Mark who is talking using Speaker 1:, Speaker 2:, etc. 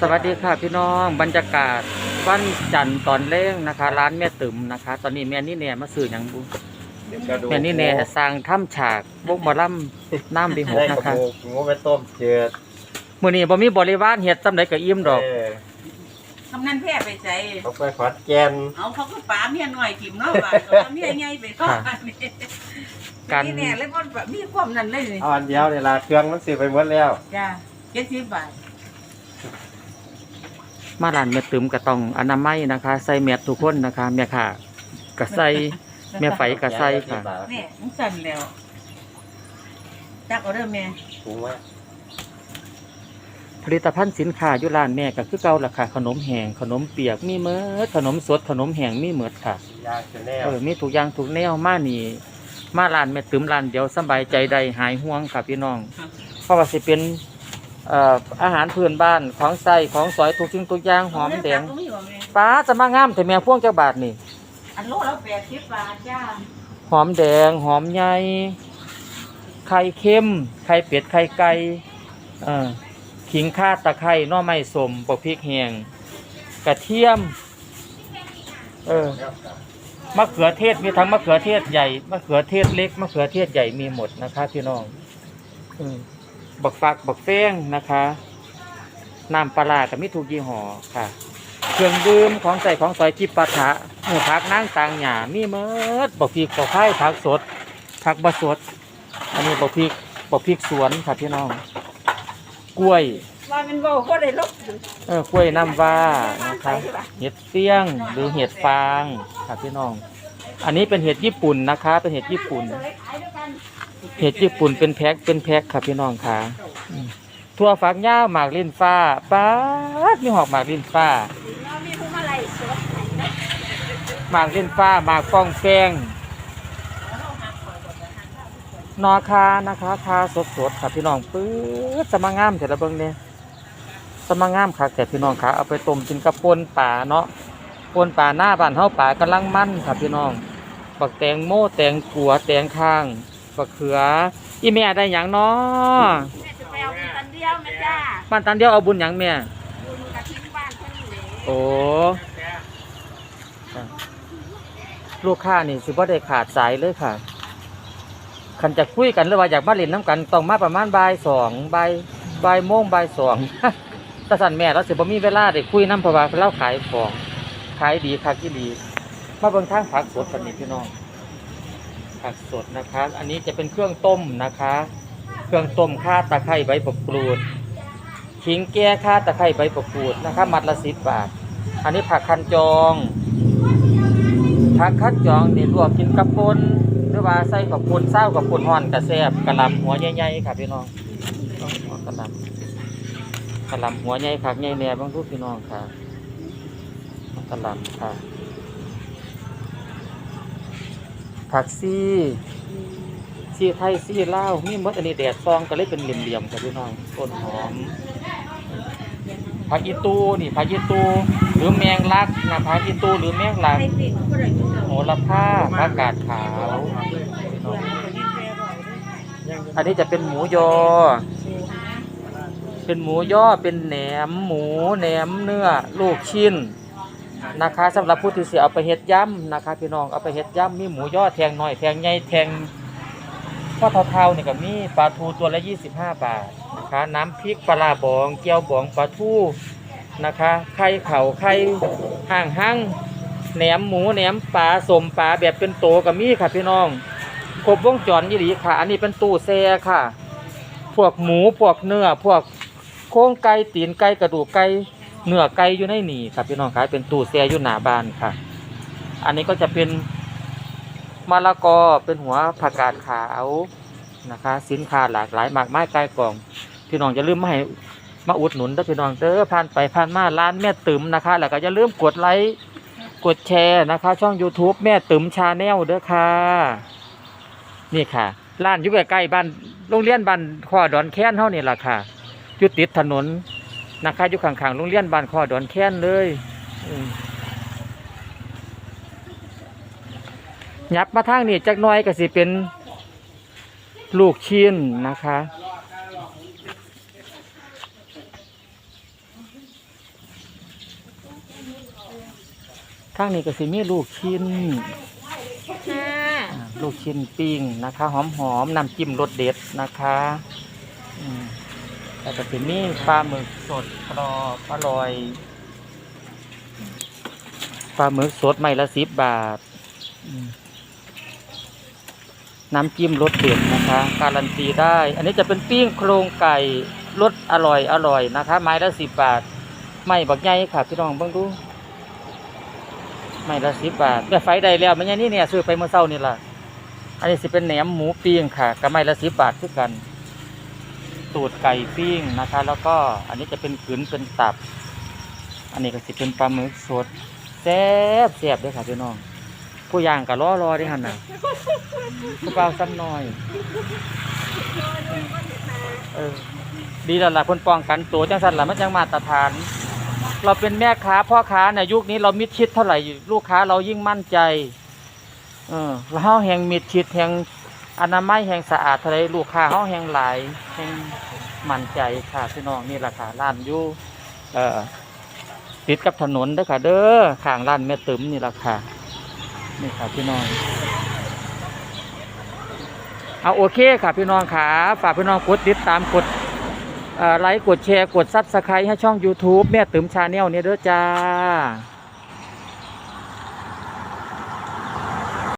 Speaker 1: สวัสดีค่ะพี่น้องบรรยากาศวันจันทร์ตอนเล้งนะคะ ร้านแม่ตึมนะคะ ตอนนี้แม่นี่แน่มาซื้อหยังบุแม่นี่แน่สร้างถ้ำฉากบกหมอลำน้ำดีหก
Speaker 2: ได้
Speaker 1: นะ
Speaker 2: กระ
Speaker 1: คะ
Speaker 2: ปูงูไปต้มเจือด
Speaker 1: มื้อนี้บ่มีบริวารเฮ็ดจำได้ก็อิ่มดอก
Speaker 2: เกำ
Speaker 3: นันแพร่ไปใจ
Speaker 2: เขาไปขอดแก่น
Speaker 3: เอาเขาก็ป๋าเมียหน่อยกิมเนาะว่าเอาเมียใหญ่ไปทอดนี่
Speaker 1: การ
Speaker 3: นี่แน่เลยบ่มีความนั้นเลยนี่
Speaker 2: เอาอันเดียวเนี่ยละเครื่องมันซื้อไปหมดแล้ว
Speaker 3: จ้า70บาท
Speaker 1: มาร้านแม่ตึมก็ต้องอนามัยนะคะ ใส่แมสทุกคนนะคะแม่ค่ะก็ใส่แม่ไฟก็ใส่ค่ะ
Speaker 3: แม่มันสั่นแล้วจักเอาเด้อแม่
Speaker 2: ถุงไว้
Speaker 1: ผลิตภัณฑ์สินค้าอยู่ร้านแม่ก็คือเก่าราคาขนมแห้งขนมเปียกมีเมิดขนมสดขนมแห้งมีเมิดค่ะ
Speaker 2: ยาชาแนล
Speaker 1: เออมีทุกอย่างทุกแนวมานี่มาร้านแม่ตึมร้านเดียวสบายใจได้หายห่วงค่ะพี่น้อง เพราะว่าสิเป็น เอ่ออาหารพื้นบ้านของใส่ของสอยทุกสิ่งทุกอย่างหอมแดง
Speaker 3: เอาเรื่องจักบ่มีบ่แม่
Speaker 1: ป้าจะมางามแต่แม่พ่วงเจ้าบาทนี่
Speaker 3: อันโลละ80บาทจ้า
Speaker 1: หอมแดงหอมใหญ่ไข่เค็มไข่เป็ดไข่ไก่เอ่อขิงข่าตะไคร้หน่อไม้สมปกพริกแห้งกระเทียม เออมะเขือเทศมีทั้งมะเขือเทศใหญ่มะเขือเทศเล็กมะเขือเทศใหญ่มีหมดนะคะพี่น้อง อืม บักฟักบักแฟงนะคะน้ำปลาร้ากับมิถูกยี่ห้อค่ะ เครื่องดื่มของใส่ของซอยจิปาถะหมูผักนั่งต่างหยามีเมิดบักพริกบักไข่ผักสดผักบะสด อันนี้บักพริกบักพริกสวนค่ะพี่น้อง กล้วย
Speaker 3: ว่ามันเว้าบ่ได้ลบ
Speaker 1: เออกล้วยน้ำว้านะคะเห็ดเฟี้ยงหรือเห็ดฟางค่ะพี่น้อง อันนี้เป็นเห็ดญี่ปุ่นนะคะ เป็นเห็ดญี่ปุ่น เห็ดญี่ปุ่นเป็นแพ็คเป็นแพ็คค่ะพี่น้องค่ะทั่วฝักย่าหมากลิ้นฟ้าป้าดมีหอกหมากลิ้นฟ้าหมากลิ้นฟ้าหมากฟองแฟงนอคานะคะคาสดสดค่ะพี่น้องปื๊ดสมางามแต่ละเบิ้งเนี่ยสมางามค่ะแต่พี่น้องค่ะเอาไปต้มกินกับปนป่าเนาะปนป่าหน้าบ้านเฮาป่ากำลังมั่นค่ะพี่น้องบักแตงโม่แตงกัวแตงข้าง บักเขือ อีแม่ได้หยังเนาะ
Speaker 3: แม่จะไปเอาเป็นตันเดียวนะจ้า
Speaker 1: บ้านตันเดียวเอาบุญหยังแม่
Speaker 3: บุญกะทิ้งบ้านเพิ่นนี่แหละ
Speaker 1: โอ้ค่ะลูกค้านี่สิบ่ได้ขาดสายเลยค่ะคันจะคุยกันหรือว่าอยากมาเล่นน้ำกันต้องมาประมาณบ่ายสองบ่ายบ่ายโมงบ่ายสองถ้าสั่นแม่เราสิบ่มีเวลาได้คุยน้ำเพราะว่าเราขายของขายดีคักที่ดี มาเบิ่งทางผักสดกันนี่พี่น้อง ผักสดนะคะ อันนี้จะเป็นเครื่องต้มนะคะ เครื่องต้มข่าตะไคร้ใบมะกรูดขิงแก้ค่าตะไคร้ใบมะกรูดนะคะ มัดละสิบบาท อันนี้ผักคันจอง ผักคันจองนี่ลวกกินกับปนหรือว่าใส่กับปนเศร้ากับปนห่อนกระแซบกระลำหัวใหญ่ๆค่ะพี่น้องกระลำกระลำหัวใหญ่คักใหญ่แน่บางทุกพี่น้องค่ะกระลำค่ะ ผักซี่ซี่ไทยซี่ลาวมีหมดอันนี้แดดซองก็เลยเป็นเหลี่ยมๆค่ะพี่น้องต้นหอมผักอีตูนี่ผักอีตูหรือแมงลักนะผักอีตูหรือแมงลัก
Speaker 3: ให้ปิดบ่ได้อยู่เนาะ
Speaker 1: โหระพาผักกาดขาว อันนี้จะเป็นหมูยอ เป็นหมูยอเป็นแหนมหมูแหนมเนื้อ ลูกชิ้น นะคะสำหรับผู้ที่เสียเอาไปเฮ็ดย่ำนะคะ พี่น้องเอาไปเฮ็ดย่ำมีหมูยอแทงหน่อยแทงใหญ่แทงพ่อเท่าๆนี่ก็มีปลาทูตัวละ 25 บาทนะคะน้ำพริกปลาบองเกี๊ยวบองปลาทูนะคะไข่เข่าไข่ห่างห้างแหนมหมูแหนมปลาสมปลาแบบเป็นโตก็มีค่ะพี่น้องครบวงจรยี่หลีค่ะ อันนี้เป็นตู้แซ่ค่ะ พวกหมูพวกเนื้อพวกโครงไก่ตีนไก่กระดูกไก่ เนื้อไก่อยู่ในนี่ครับพี่น้องขายเป็นตู้แซ่อยู่หน้าบ้านค่ะ อันนี้ก็จะเป็นมะละกอเป็นหัวผักกาดขาวนะคะ สินค้าหลากหลายมากมายไก่กล่อง พี่น้องอย่าลืมมาให้มาอุดหนุนด้อพี่น้องเด้อผ่านไปผ่านมาร้านแม่ตึมนะคะ แล้วก็อย่าลืมกดไลค์กดแชร์นะคะ ช่อง YouTube แม่ตึมชาแนลเด้อค่ะ นี่ค่ะร้านอยู่ใกล้ๆบ้านโรงเรียนบ้านข้อดอนแค้นเท่านี่แหละค่ะอยู่ติดถนน นะคะอยู่ขังๆโรงเรียนบ้านคอดอนแค้นเลยยับมาทางนี่จักน้อยก็สิเป็นลูกชิ้นนะคะ ทางนี้ก็สิมีลูกชิ้นลูกชิ้นปิ้งนะคะ หอมๆน้ำจิ้มรสเด็ดนะคะ แล้วก็สิมีปลาหมึกสดกรอบอร่อยปลาหมึกสดไม่ละสิบบาท น้ำจิ้มรสเด็ดนะคะ การันตีได้ อันนี้จะเป็นปิ้งโครงไก่รสอร่อยอร่อยนะคะ ไม้ละสิบบาท ไม่บักใหญ่ค่ะพี่น้องเบิ่งดู ไม่ละสิบบาทแต่ไฟได้แล้วมันยังนี่เนี่ยซื้อไปเมื่อเช้านี่ล่ะ อันนี้สิเป็นแหนมหมูปิ้งค่ะกับไม่ละสิบบาทคือกัน ตูดไก่ปิ้งนะคะ แล้วก็อันนี้จะเป็นขืนเป็นตับ อันนี้ก็สิเป็นปลาหมึกสดแซ่บแซ่บด้วยค่ะพี่น้อง ผู้ย่างก็รอรอได้หันน่ะผู้เปล่าซ้ำน้อย เออ ดีแล้วล่ะเพิ่นป้องกันตัวจังซั่นล่ะมันจังมาตรฐาน เราเป็นแม่ค้าพ่อค้าในยุคนี้เรามิดชิดเท่าไหร่ลูกค้าเรายิ่งมั่นใจ เออเฮาแห่งมิดชิดแห่ง อนามัยแห่งสะอาดท่าไหรลูกค้าเฮาแห่งหลายแห่งมั่นใจค่ะพี่น้องนี่ราคาร้านอยู่เอ่อติดกับถนนเด้อค่ะ เด้อข้างร้านแม่ตึมนี่ราคานี่ค่ะพี่น้องเอาโอเคค่ะพี่น้องค่ะฝากพี่น้องกดติดตามกดอ่อไลค์กดแชร์กดซับสไครต์ให้ช่อง YouTube แม่ติ๋มชาแนลเนี่ยเด้อจ้า